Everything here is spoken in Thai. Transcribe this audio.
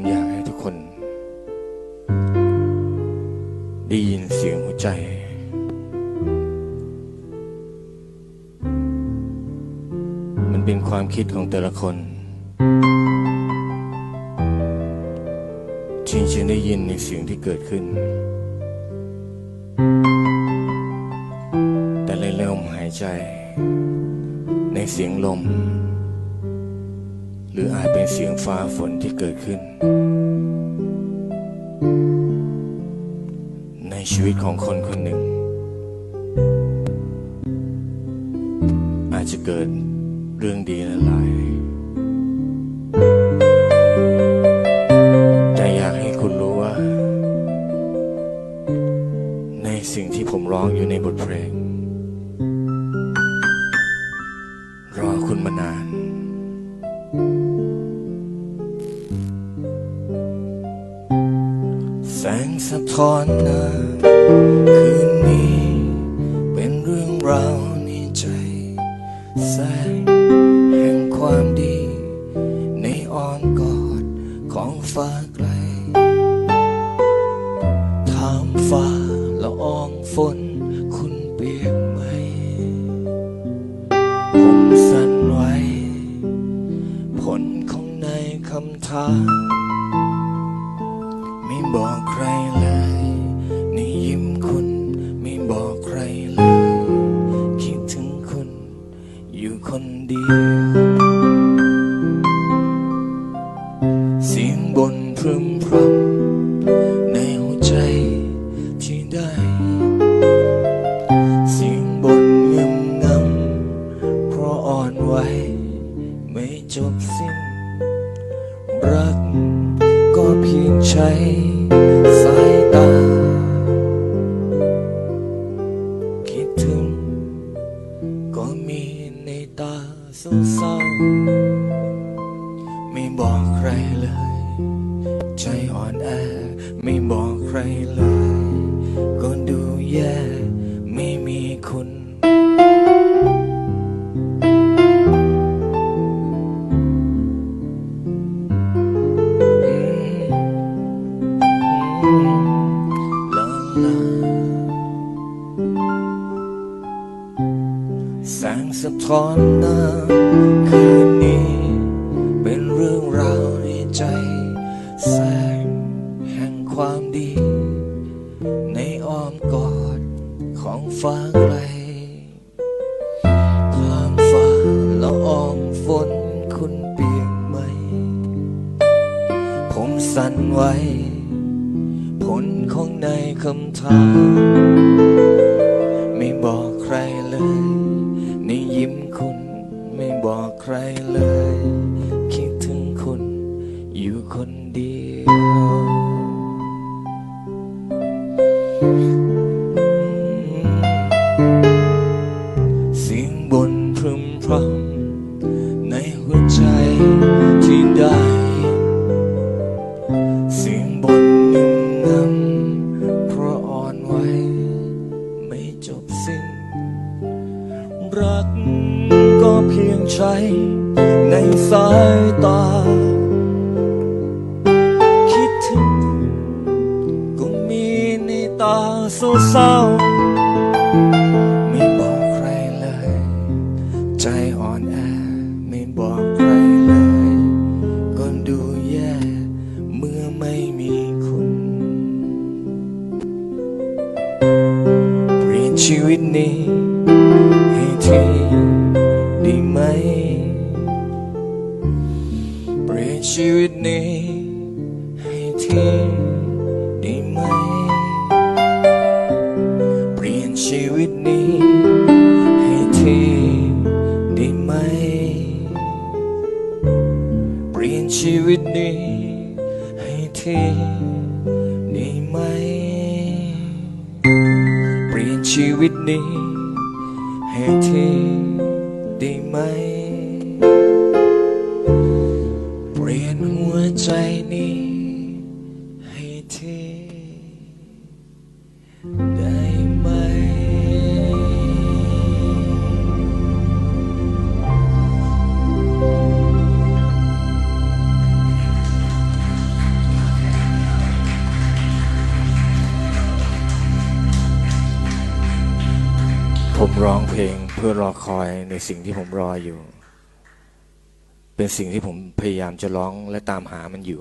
ผมอยากให้ทุกคน ได้ยินเสียงหัวใจ มันเป็นความคิดของแต่ละคนที่ชิงได้ยินในเสียงที่เกิดขึ้น แต่ในลมหายใจ ในเสียงลม รืออาจเป็นเสียงฟ้าฝนที่เกิดขึ้น ในชีวิตของคนคนหนึ่ง อาจจะเกิดเรื่องดีหลายแต่อยากให้คุณรู้ว่า ในสิ่งที่ผมร้องอยู่ในบทเพลง ท้อนหน้าคืนนี้เป็นเรื่องราวในใจแสงแห่งความดี ในอ้อมกอดของฟ้าไกลถามฟ้าละอองฝนคุณเปียกไหม ผมสั่นไหวผลของในคำถาม ลยคิดถึงคุณอยู่คนเดียว เสียงบนพรึมพรำในหัวใจที่ได้ เสียงบนเงมงำเพราะอ่อนไหวไม่จบสิ้น รักก็เพียงใช้ ในตาเศร้าๆไม่บอกใครเลย ใจอ่อนแอไม่บอกใครเลย ก็ดูแย่ ท้อนหน้าคืนนี้ เป็นเรื่องราวในใจ แสงแห่งความดี ในอ้อมกอดของฟ้าไกลทางฟ้าละอองฝนคุณเปียกไหม ผมสั่นไหวผลของในคำถาม เดียวสียงบนพรึมพรำในหัวใจที่ได้เสียงบนงึมงำเพราะอ่อนไหวไม่จบสิ้น รักก็เพียงใช้ในสายตา ตาเศร้าๆไม่บอกใครเลย ใจอ่อนแอไม่บอกใครเลยก็ดูแย่เมื่อไม่มีคุณเปลี่ยนชีวิตนี้ให้ทีได้ไหมเปลี่ยนชีวิตนี้ให้ที ชีวิตนี้ ให้ทีได้ไหม เปลี่ยนชีวิตนี้ ให้ทีได้ไหม เปลี่ยนชีวิตนี้ ให้ทีได้ไหม เปลี่ยนหัวใจนี้ ผมร้องเพลงเพื่อรอคอยในสิ่งที่ผมรออยู่ เป็นสิ่งที่ผมพยายามจะร้องและตามหามันอยู่